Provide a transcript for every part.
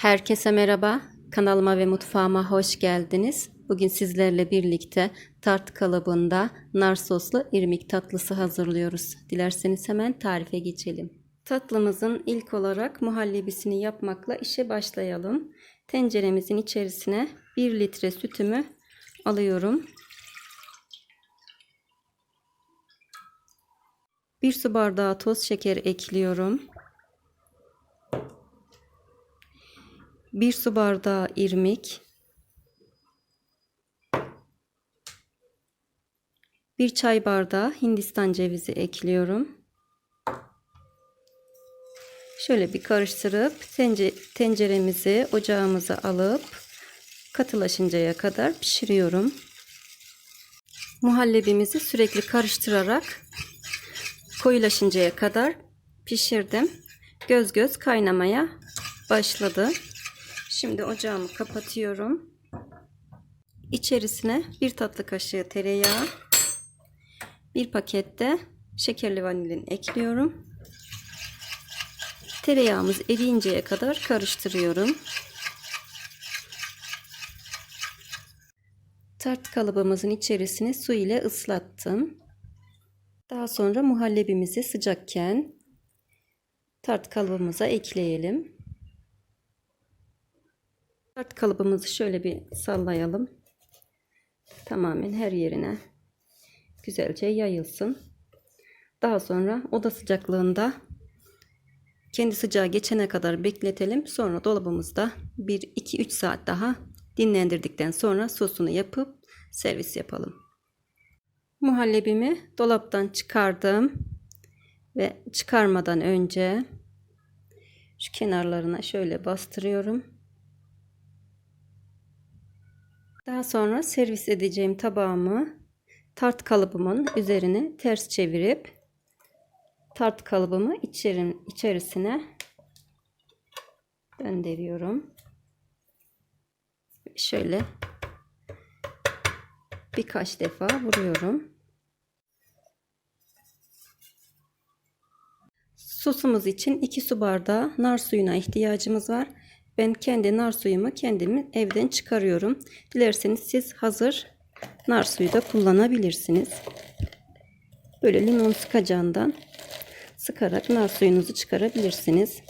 Herkese merhaba. Kanalıma ve mutfağıma hoş geldiniz. Bugün sizlerle birlikte tart kalıbında nar soslu irmik tatlısı hazırlıyoruz. Dilerseniz hemen tarife geçelim. Tatlımızın ilk olarak muhallebisini yapmakla işe başlayalım. Tenceremizin içerisine 1 litre sütümü alıyorum. 1 su bardağı toz şeker ekliyorum. 1 su bardağı irmik, 1 çay bardağı hindistan cevizi ekliyorum. Şöyle bir karıştırıp tenceremizi ocağımıza alıp katılaşıncaya kadar pişiriyorum. Muhallebimizi sürekli karıştırarak koyulaşıncaya kadar pişirdim. Göz göz kaynamaya başladı. Şimdi ocağımı kapatıyorum. İçerisine bir tatlı kaşığı tereyağı, bir pakette şekerli vanilin ekliyorum. Tereyağımız eriyinceye kadar karıştırıyorum. Tart kalıbımızın içerisine su ile ıslattım. Daha sonra muhallebimizi sıcakken tart kalıbımıza ekleyelim. Tart kalıbımızı şöyle bir sallayalım. Tamamen her yerine güzelce yayılsın. Daha sonra oda sıcaklığında kendi sıcağı geçene kadar bekletelim. Sonra dolabımızda 1-2-3 saat daha dinlendirdikten sonra sosunu yapıp servis yapalım. Muhallebimi dolaptan çıkardım ve çıkarmadan önce şu kenarlarına şöyle bastırıyorum. Daha sonra servis edeceğim tabağımı tart kalıbımın üzerine ters çevirip tart kalıbımı içerin, içerisine döndürüyorum. Şöyle birkaç defa vuruyorum. Sosumuz için 2 su bardağı nar suyuna ihtiyacımız var. Ben kendi nar suyumu kendim evden çıkarıyorum. Dilerseniz siz hazır nar suyu da kullanabilirsiniz. Böyle limon sıkacağından sıkarak nar suyunuzu çıkarabilirsiniz.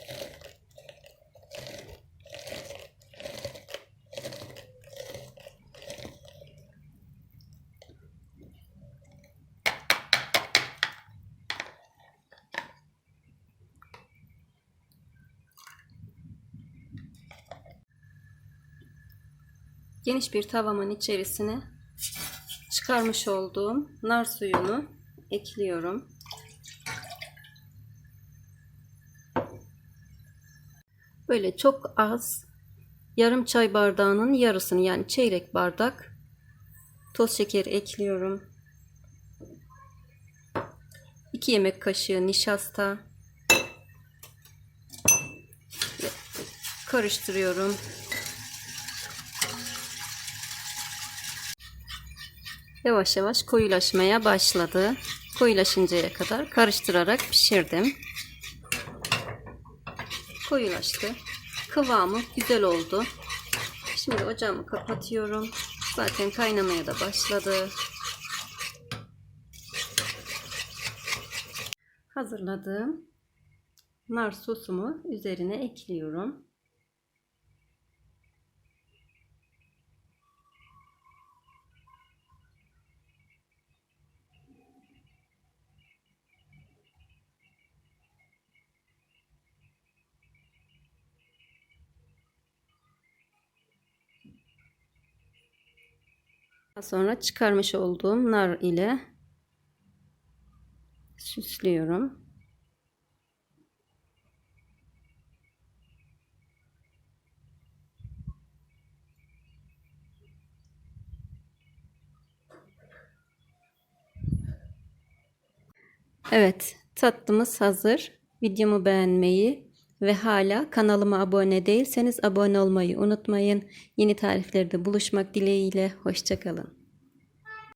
Geniş bir tavamın içerisine çıkarmış olduğum nar suyunu ekliyorum. Böyle çok az yarım çay bardağının yarısını yani çeyrek bardak toz şeker ekliyorum. 2 yemek kaşığı nişasta karıştırıyorum. Yavaş yavaş koyulaşmaya başladı. Koyulaşıncaya kadar karıştırarak pişirdim. Koyulaştı. Kıvamı güzel oldu. Şimdi ocağımı kapatıyorum. Zaten kaynamaya da başladı. Hazırladığım nar sosumu üzerine ekliyorum. Sonra çıkarmış olduğum nar ile süslüyorum. Evet, tatlımız hazır. Videomu beğenmeyi ve hala kanalıma abone değilseniz abone olmayı unutmayın. Yeni tariflerde buluşmak dileğiyle. Hoşçakalın.